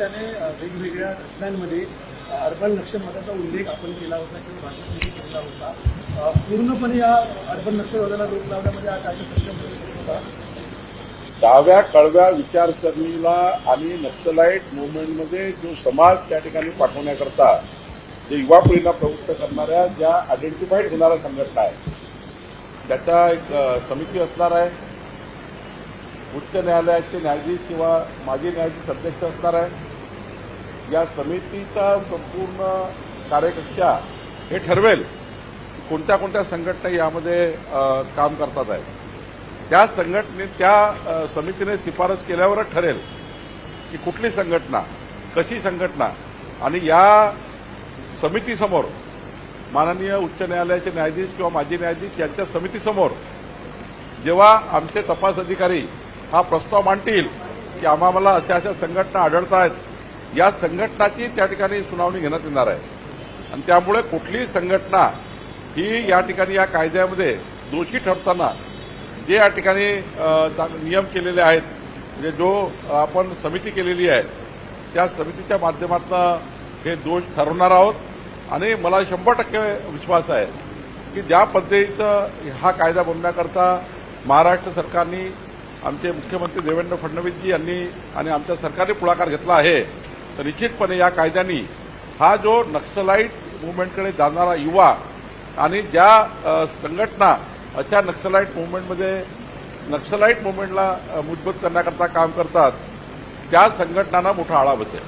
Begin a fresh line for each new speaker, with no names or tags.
सातत्याने वेगवेगळ्या घटनांमध्ये अर्बन अर्बन नक्षलवादाचा उल्लेख आपण केला होता किंवा भाषणामध्ये केला होता. पूर्णपणे या अर्बन नक्षलवादाला रोख लावण्यामध्ये हा कायदा सक्षम होता.
डाव्या कळव्या विचारसरणीला आणि नक्सलाईट मुवमेंटमध्ये जो समाज त्या ठिकाणी पाठवण्याकरता जे युवा पिढीला प्रवृत्त करणाऱ्या ज्या आयडेंटिफाईड होणाऱ्या संघटना आहे त्याचा एक समिती असणार आहे. उच्च न्यायालयाचे न्यायाधीश किंवा माजी न्यायाधीश अध्यक्ष असणार आहे. या समितीचा संपूर्ण कार्यकक्षा हे ठरवेल कोणत्या कोणत्या संघटना यामध्ये काम करतात आहेत. त्या संघटने त्या समितीने शिफारस केल्यावरच ठरेल की कुठली संघटना कशी संघटना आणि या समितीसमोर माननीय उच्च न्यायालयाचे न्यायाधीश किंवा माजी न्यायाधीश यांच्या समितीसमोर जेव्हा आमचे तपास अधिकारी हा प्रस्ताव मांडतील की आम्हाला अशा अशा संघटना आढळत आहेत या संघटनाची त्या ठिकाणी सुनावणी घेण्यात येणार आहे. आणि त्यामुळे कुठलीही संघटना ही या ठिकाणी या कायद्यामध्ये दोषी ठरताना जे या ठिकाणी नियम केलेले आहेत म्हणजे जो आपण समिती केलेली आहे त्या समितीच्या माध्यमातून हे दोष ठरवणार आहोत. आणि मला शंभर टक्के विश्वास आहे की ज्या पद्धतीचं हा कायदा बनवण्याकरता महाराष्ट्र सरकारने आमचे मुख्यमंत्री देवेंद्र फडणवीसजी यांनी आणि आमच्या सरकारने पुढाकार घेतला आहे निश्चितपणे या कायद्यांनी हा जो नक्सलाईट मुवमेंटकडे जाणारा युवा आणि ज्या संघटना अशा नक्सलाईट मुवमेंटमध्ये नक्सलाईट मुवमेंटला मजबूत करण्याकरता काम करतात त्या संघटनांना मोठा आळा बसेल.